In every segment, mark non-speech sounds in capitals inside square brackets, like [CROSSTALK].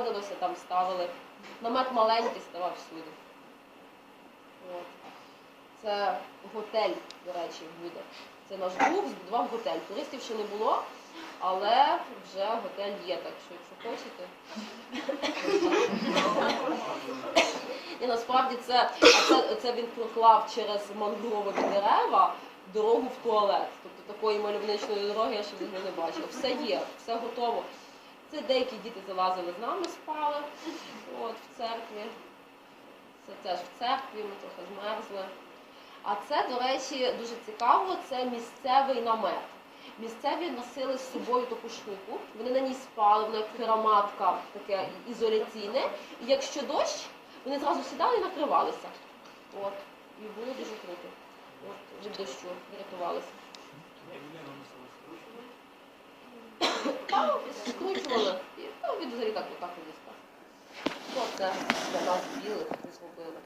знаходилося, там ставили. Намет маленький ставав всюди. Це готель, до речі, буде. Це наш друг збудував готель. Туристів ще не було, але вже готель є, так що якщо хочете. І насправді це, це, це він проклав через мангровові дерева дорогу в туалет. Тобто такої мальовничної дороги я ще не бачила. Все є, все готово. Це деякі діти залазили з нами, спали от, в церкві. Це теж в церкві, ми трохи змерзли. А це, до речі, дуже цікаво, це місцевий намет. Місцеві носили з собою таку штуку, вони на ній спали, вона як кераматка, таке ізоляційне. І якщо дощ, вони зразу сідали і накривалися. От. І було дуже круто. От, від дощу врятувалися. Там скручували. І ну, від взагалі так отак і дістав. Ну, це для нас білих ми зробили.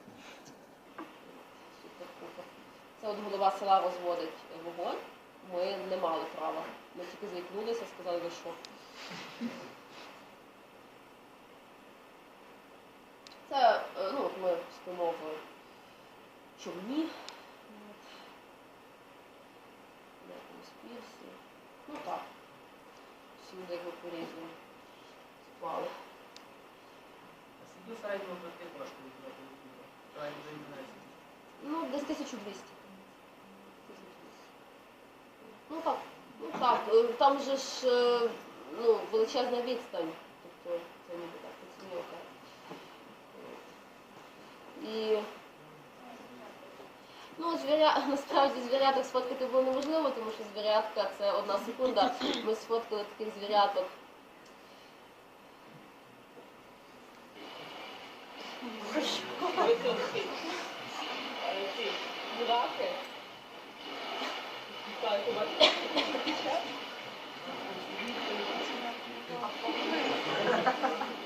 Це от голова села розводить вогонь. Ми не мали права. Ми тільки заікнулися, сказали, ви що. Це, е, ну, от ми спимо в човні. Скільки середньо пройти коштує Правильно займається. Ну, десь 1200. Ну так, ну так, е, там же ж е, ну, величезна відстань. Тобто це ніби так поцінюка. І ну, звіря... [LAUGHS] насправді звіряток сфоткати було неможливо, тому що звірятка це одна секунда. Ми сфоткали таких звіряток. Мураки. [LAUGHS]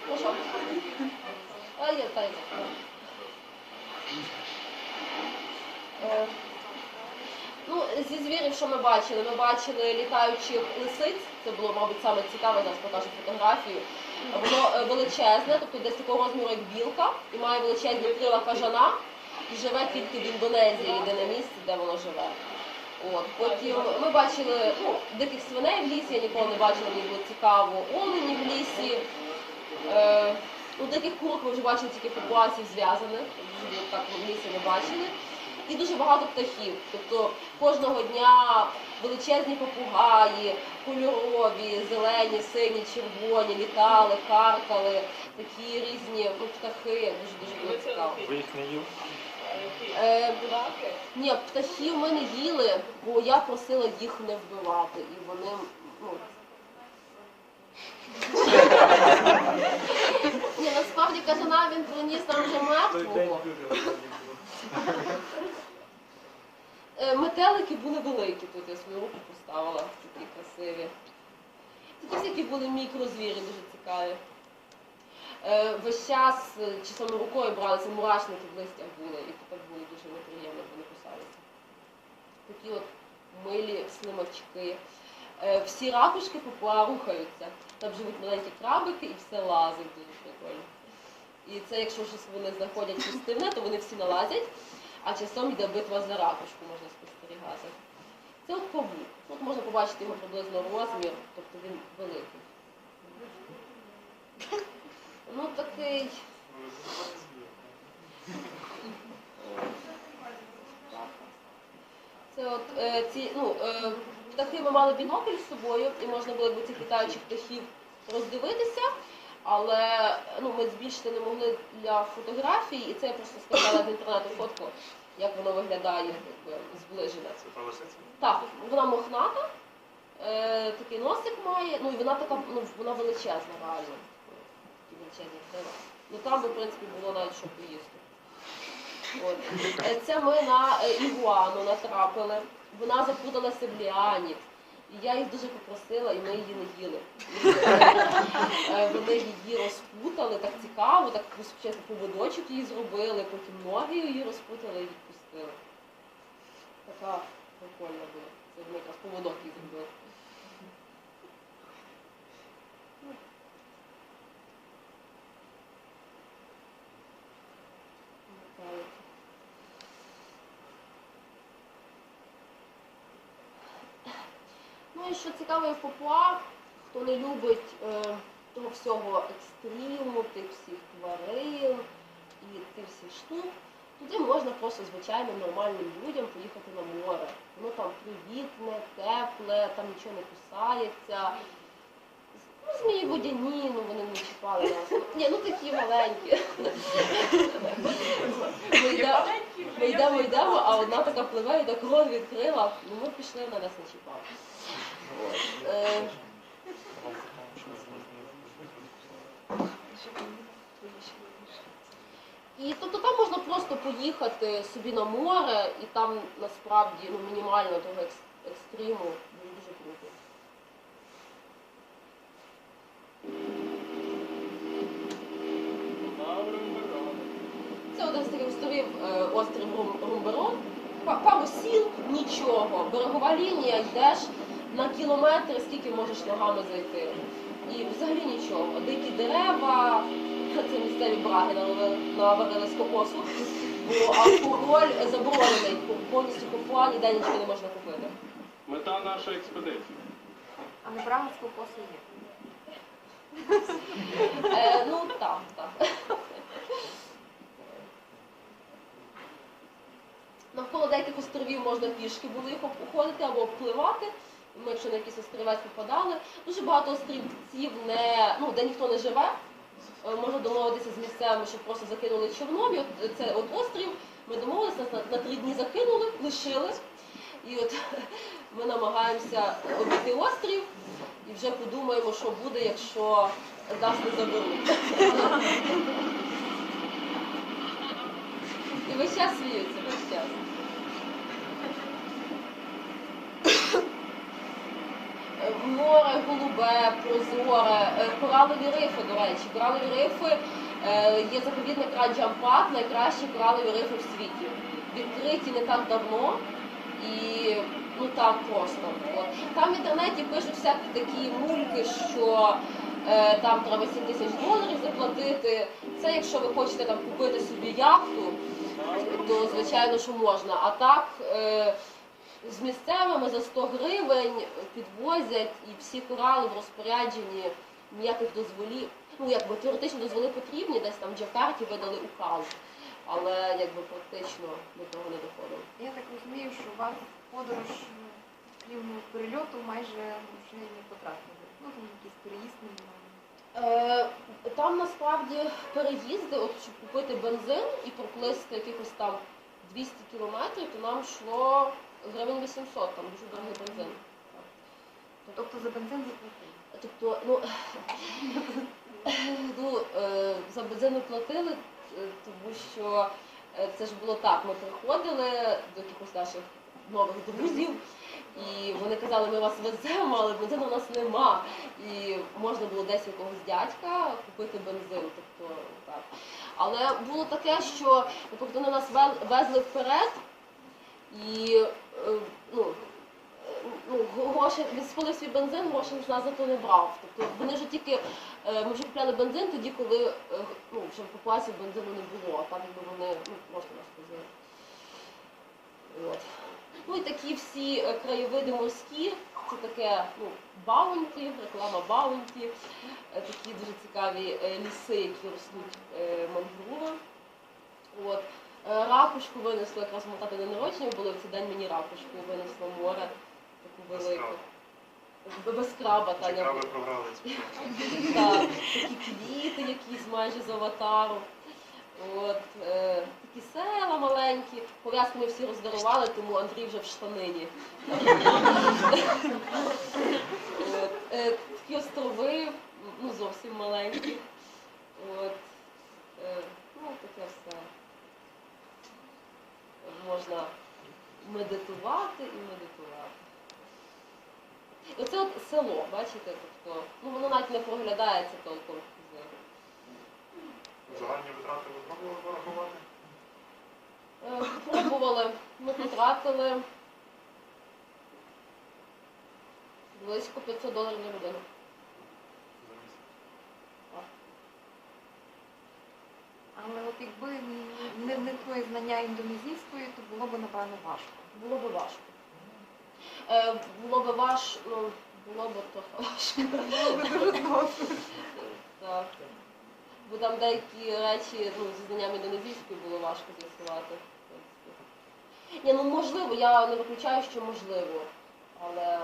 Ну що? А, є, та, є. Е, Ну, зі звірів, що ми бачили? Ми бачили літаючих лисиць, це було, мабуть, саме цікаве, зараз покажу фотографію. Воно е, величезне, тобто десь такого розміру, як білка, і має величезні крила кажана, і живе тільки в Індонезії, єдине місце, де воно живе. От. Потім ми бачили ну, диких свиней в лісі, я ніколи не бачила, мені було цікаво. Олені в лісі. Е, ну, диких курок ми вже бачили тільки популяцій зв'язаних, так в лісі не бачили. І дуже багато птахів. Тобто кожного дня величезні попугаї, кольорові, зелені, сині, червоні, літали, каркали, такі різні ну, птахи. Дуже дуже було цікаво. Ви їх не їв? Е, ні, птахів ми не їли, бо я просила їх не вбивати. І вони, ну. Ні, насправді кажана він приніс нам вже мертвого. [LAUGHS] Е, Метелики були великі, тут я свою руку поставила, такі красиві. Такі всякі були мікрозвірі, дуже цікаві. Е, Весь час е, часом рукою бралися, мурашники в листях були, і так було дуже неприємно, вони кусалися. Такі от милі слимачки. Всі ракушки попуа рухаються. Там живуть маленькі крабики і все лазить дуже прикольно. І це якщо щось вони знаходять пустивне, то вони всі налазять, а часом йде битва за ракушку, можна спостерігати. Це от павук. Тут можна побачити його приблизно розмір, тобто він великий. Ну такий. Це от е, ці, ну, е, птахи ми мали бінокль з собою, і можна було б цих літаючих птахів роздивитися, але ну, ми збільшити не могли для фотографії, і це я просто сказала з інтернету фотку, як воно виглядає зближене. Так, вона мохната, е, такий носик має, ну і вона така, ну вона величезна реально. Такі величезні крила. Ну там би, в принципі, було навіть що поїсти. От. Е, Це ми на е, ігуану натрапили. Вона запуталася в ліані. І я їх дуже попросила, і ми її не їли. [LAUGHS] Е, Вони її розпутали так цікаво, так спочатку поводочок її зробили, потім ноги її розпутали і відпустили. Така прикольна була. Це вони якраз поводок її зробили. думаю, що цікавий Папуа, хто не любить е, того всього екстриму, тих всіх тварин і тих всіх штук, туди можна просто звичайним нормальним людям поїхати на море. Воно там привітне, тепле, там нічого не кусається. Ну, змії водяні, ну вони не чіпали нас. Ні, ну такі маленькі. Ми йдемо, ми йдемо, йдемо, а одна така пливе і так рот відкрила. Ну ми пішли, вона нас не чіпала. Е, І тобто там можна просто поїхати собі на море, і там насправді ну, мінімально того екс- екстриму дуже дуже круто. Це один з таких островів, е, острів Румберон. Пару сіл, нічого. Берегова лінія, йдеш на кілометр, скільки можеш ногами зайти. І взагалі нічого. Дикі дерева, це місцеві браги наварили з кокосу. Бо алкоголь заборонений. Повністю Папуа ніде нічого не можна купити. Мета нашої експедиції. А не браганського посу є. Е, ну так, так. Навколо деяких островів можна пішки було їх обходити або обпливати. Ми, якщо на якийсь острівець попадали, дуже багато острівців, не, ну, де ніхто не живе. Е, Можна домовитися з місцевими, щоб просто закинули човном. От це от острів. Ми домовилися, на три дні закинули, лишили. І от [LAUGHS] ми намагаємося обійти острів і вже подумаємо, що буде, якщо нас не заберуть. [LAUGHS] І весь час сміються, весь час. Е, Море голубе, прозоре, е, коралові рифи, до речі. Коралові рифи е, є заповідник Раджампат, найкращі коралові рифи в світі. Відкриті не так давно і ну так просто. Там в інтернеті пишуть всякі такі мульки, що е, там треба 7 тисяч доларів заплатити. Це якщо ви хочете там купити собі яхту, то звичайно, що можна. А так з місцевими за 100 гривень підвозять і всі корали в розпорядженні ніяких дозволів. Ну, якби теоретично дозволи потрібні, десь там в Джакарті видали указ, але якби практично до того не доходило. Я так розумію, що у вас подорож, крім перельоту, майже вже не потратили. Ну, там якийсь переїзд мінімальний. Е, Там насправді переїзди, от щоб купити бензин і проплисти якихось там 200 кілометрів, то нам йшло гривень 800, там дуже дорогий бензин. Тобто за бензин заплатили. Тобто, ну, [LAUGHS] ну е, за бензин ми платили, е, тому що е, це ж було так. Ми приходили до якихось наших нових друзів, і вони казали, ми вас веземо, але бензину у нас нема. І можна було десь у якогось дядька купити бензин. Тобто, так. Але було таке, що наприклад, вони нас везли вперед, і ну, ну, гроші, він спалив свій бензин, гроші з нас за то не брав. Тобто вони вже тільки, е, ми вже купляли бензин тоді, коли е, ну, вже в Папуасі бензину не було, а так якби вони ну, просто нас. От. Ну і такі всі е, краєвиди морські, це таке ну, баунті, реклама баунті, е, такі дуже цікаві е, ліси, які ростуть е, мангрови. От. Е, Ракушку винесло якраз ми день народження були, в цей день мені ракушку винесло море, таку Без велику. краба. Без краба, Таня. Програли. Так, [LAUGHS] такі квіти якісь майже з аватару. От, е, такі села маленькі. Пов'язки ми всі роздарували, тому Андрій вже в штанині. От, е, такі острови, ну зовсім маленькі. От, е, ну, таке все. Можна медитувати і медитувати. І Оце от село, бачите, тобто, ну воно навіть не проглядається толком. Загальні витрати ви пробували порахувати? Е, Пробували, ми потратили близько 500 доларів на людину. За місяць. Але от якби не, не твоє знання індонезійської, то було б напевно важко. Було би важко. Е, було би важ, ну, було б трохи [LAUGHS] важко. Було би дуже добре. Так. Бо там деякі речі ну, зі знанням індонезійської було важко з'ясувати. Ні, ну можливо, я не виключаю, що можливо, але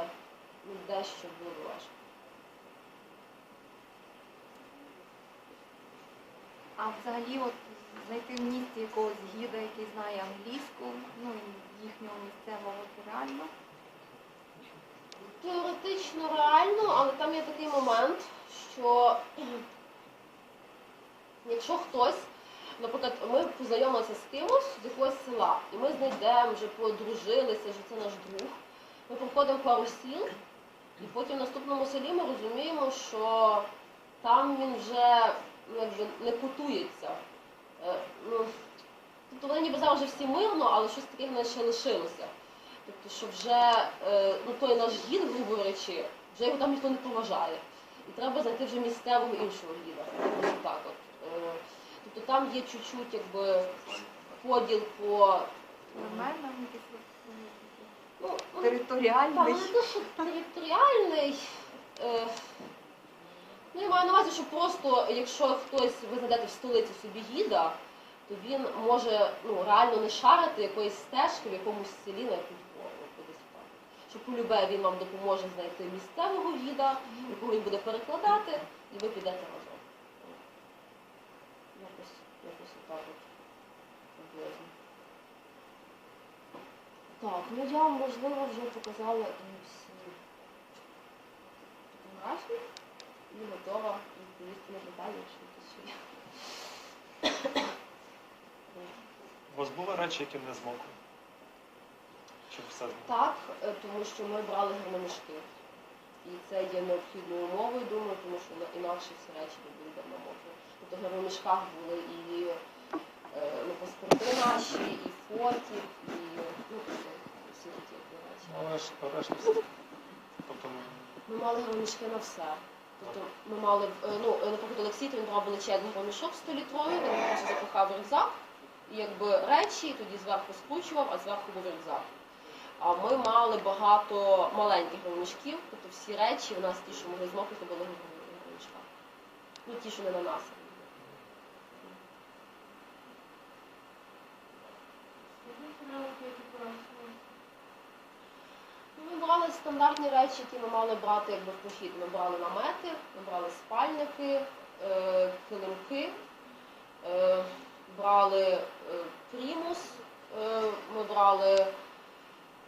ну, дещо було важко. А взагалі, от знайти в місті якогось гіда, який знає англійську, ну і їхнього місцевого це реально. Теоретично реально, але там є такий момент, що якщо хтось, наприклад, ми познайомилися з кимось з якогось села, і ми знайдемо, вже подружилися, що це наш друг, ми проходимо пару сіл, і потім в наступному селі ми розуміємо, що там він вже якби не котується. Е, ну, тобто вони ніби зараз вже всі мирно, але щось таке в нас ще лишилося. Тобто, що вже е, ну, той наш гід, грубо говорячи, вже його там ніхто не поважає. І треба знайти вже місцевого іншого гіда. Ось так от. Е, тобто там є чуть-чуть якби поділ по Нормально, ну, ну, ну, територіальний. Та, що територіальний. Ну, я маю на увазі, що просто, якщо хтось, ви знайдете в столиці собі гіда, то він може ну, реально не шарити якоїсь стежки в якомусь селі на якусь гору кудись впаде. Що полюбе він вам допоможе знайти місцевого гіда, якого він буде перекладати, і ви підете разом. Так, ну я можливо, вже показала і всі фотографії і готова відповісти на питання, якісь ще є. У вас були речі, які не змокли? Чи все змокло? Так, е, тому що ми брали гермомішки. І це є необхідною умовою, думаю, тому що на- інакше всі речі не були давно мокрі. Тобто в гермомішках були і е, ну, паспорти наші, і фотів, і ну, тобто, всі ті речі. Але ж решта все. Тобто ну, Ми мали громішки на все. Тобто ми мали, е, ну, е, наприклад, Олексій то він брав величезний громішок 100-літровий, він просто запихав рюкзак, якби речі, і тоді зверху скручував, а зверху був рюкзак. А ми мали багато маленьких громішків, тобто всі речі у нас ті, що могли змокнути, були в громішках. Ну, ті, що не на нас. Ну, Ми брали стандартні речі, які ми мали брати якби в похід. Ми брали намети, ми брали спальники, е, килимки, е, брали е, примус, е, ми брали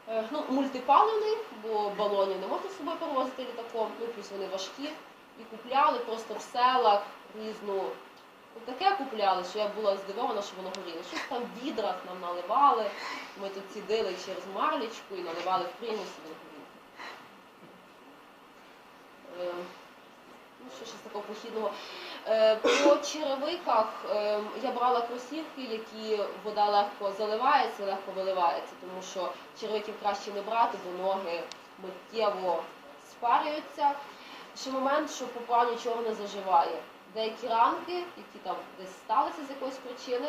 е, ну, мультипаливний, бо балонів не можна з собою перевозити літаком, ну плюс вони важкі. І купляли просто в селах різну. Таке купляли, що я була здивована, що воно горіло. Щось там відрах нам наливали. Ми тут цідили через марлічку і наливали в примус і воно горіло. Е, Ну, що щось такого похідного. Е, По черевиках е, я брала кросівки, які вода легко заливається, легко виливається, тому що черевиків краще не брати, бо ноги миттєво спарюються. Ще момент, що попа нічого не заживає. Деякі ранки, які там десь сталися з якоїсь причини,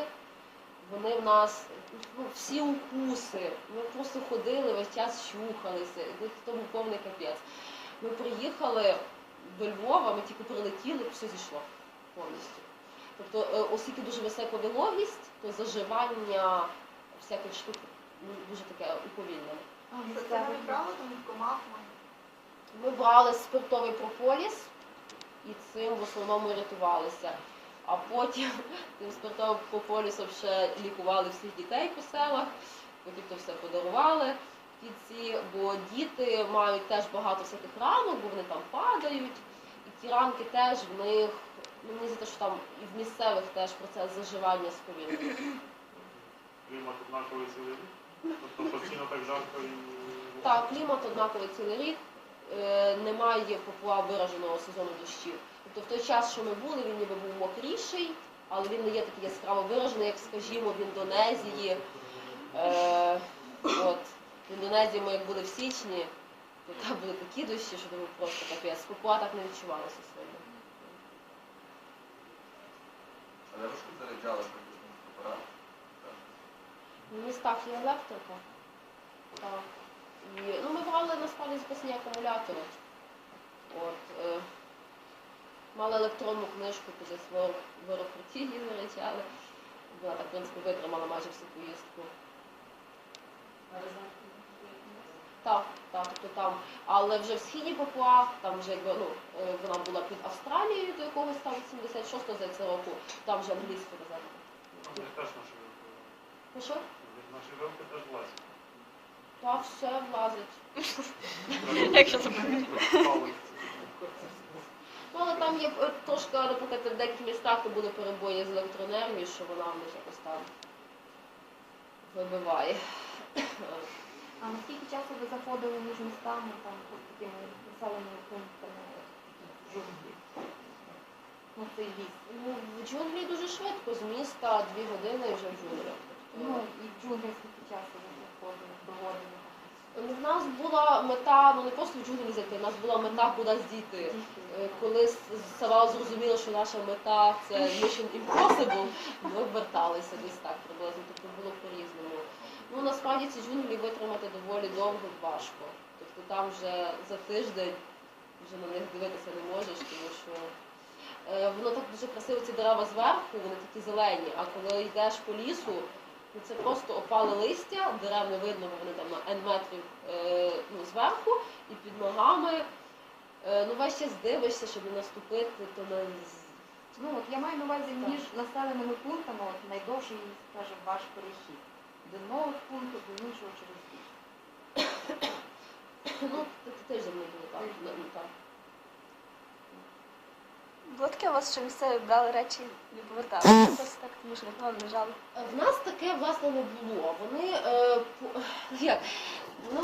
вони в нас ну, всі укуси. Ми просто ходили, весь час чухалися, і тому повний капець. Ми приїхали до Львова, ми тільки прилетіли, все зійшло повністю. Тобто, е, оскільки дуже висока вологість, то заживання всяких штук ну, дуже таке уповільнене. Це місцевий не брали там комах, Ми брали спиртовий прополіс і цим в основному рятувалися. А потім [LAUGHS] тим спиртовим прополісом ще лікували всіх дітей по селах, потім то все подарували кінці, бо діти мають теж багато всяких ранок, бо вони там падають. І ті ранки теж в них, ну мені здається, що там і в місцевих теж процес заживання сповільнений. клімат однаковий цілий рік? Тобто постійно так жарко і... Так, клімат однаковий цілий рік. Е, Немає попуа вираженого сезону дощів. Тобто в той час, що ми були, він ніби був мокріший, але він не є такий яскраво виражений, як, скажімо, в Індонезії. Е, от. В Індонезії ми як були в січні, то там були такі дощі, що це просто капець. Попуа так не відчувалося сильно. Але важко заряджали комп'ютерний апарат. В містах є електрика. Так. І, ну, ми брали насправді запасні акумулятори. От, е, мали електронну книжку куди свого її заряджали. Вона так, в принципі, витримала майже всю поїздку. Так, так, то там. Але вже в східній Папуа, там вже якби, ну, е, вона була під Австралією до якогось там 76-го здається року, там вже. Вони наші вилки. Ну що? Наші вилки теж влазять. Так, все влазить. Якщо забрати. Ну, але там є е, трошки, наприклад, в деяких містах то були перебої з електроенергією, що вона в них якось там вибиває. А наскільки часу ви заходили між містами, там, такими населеними пунктами в джунглі? На цей ліс? Ну, в джунглі дуже швидко, з міста дві години і вже в джунглях. Ну, і в джунглі скільки часу ви заходили, проводили? Ну, В нас була мета, ну не просто в джунглі зайти, в нас була мета кудись дійти. Е, Коли с- Сава зрозуміла, що наша мета це Mission Impossible, ми верталися десь так приблизно, тобто було по-різному. Ну насправді ці джунглі витримати доволі довго важко. Тобто там вже за тиждень вже на них дивитися не можеш, тому що е, воно так дуже красиво, ці дерева зверху, вони такі зелені, а коли йдеш по лісу, ну це просто опале листя, дерев не видно, бо вони там на N метрів е, ну, зверху, і під ногами. Е, ну весь час дивишся, щоб не наступити, то на Ну, от я маю на увазі між населеними пунктами, от найдовший, скажімо, ваш перехід. З одного пункту до іншого через ліс. ну теж зі мною було так. ну, ну, так. Було таке у вас, що місцеві брали речі і не повертали. Просто так, тому що нікого не лежали. В нас таке власне не було. Вони е, по- як воно